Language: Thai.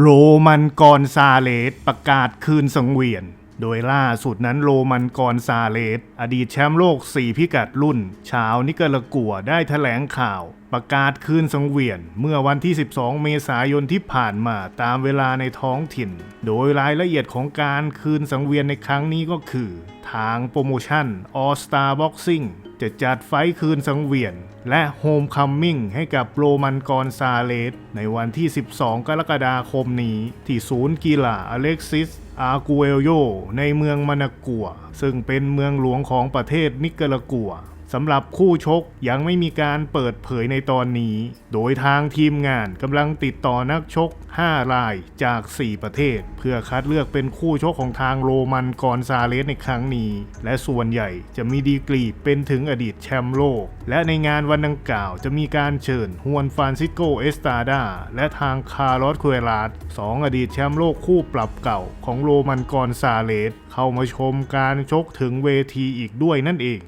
โรมันกอนซาเลสประกาศคืนสังเวียน โดยล่าสุดนั้นโรมันกอนซาเลสอดีตแชมป์โลก 4 พิกัดรุ่น ชาวนิกรากัวได้แถลงข่าวประกาศคืนสังเวียน เมื่อวันที่ 12 เมษายนที่ผ่านมาตามเวลาในท้องถิ่น โดยรายละเอียดของการคืนสังเวียนในครั้งนี้ก็คือ ทางโปรโมชั่น All Star Boxing จะจัดไฟคืนสังเวียน และโฮมคัมมิ่งให้กับโรมันกอนซาเลส ในวันที่ 12 กรกฎาคมนี้ ที่ศูนย์กีฬาอเล็กซิสอากูเอลโยในเมืองมานากัว ซึ่งเป็นเมืองหลวงของประเทศนิกรากัว สำหรับคู่ชกยังไม่มีการเปิดเผยในตอนนี้ โดยทางทีมงานกำลังติดต่อนักชก 5 รายจาก 4 ประเทศ เพื่อคัดเลือกเป็นคู่ชกของทางโรมันกอนซาเลสในครั้งนี้ และส่วนใหญ่จะมีดีกรีเป็นถึงอดีตแชมป์โลก และในงานวันดังกล่าวจะมีการเชิญฮวนฟรานซิโกเอสตาดาและทางคาร์ลอสคุเอลาสสองอดีตแชมป์โลกคู่ปรับเก่าของโรมันกอนซาเลสเข้ามาชมการชกถึงเวทีอีกด้วยนั่นเอง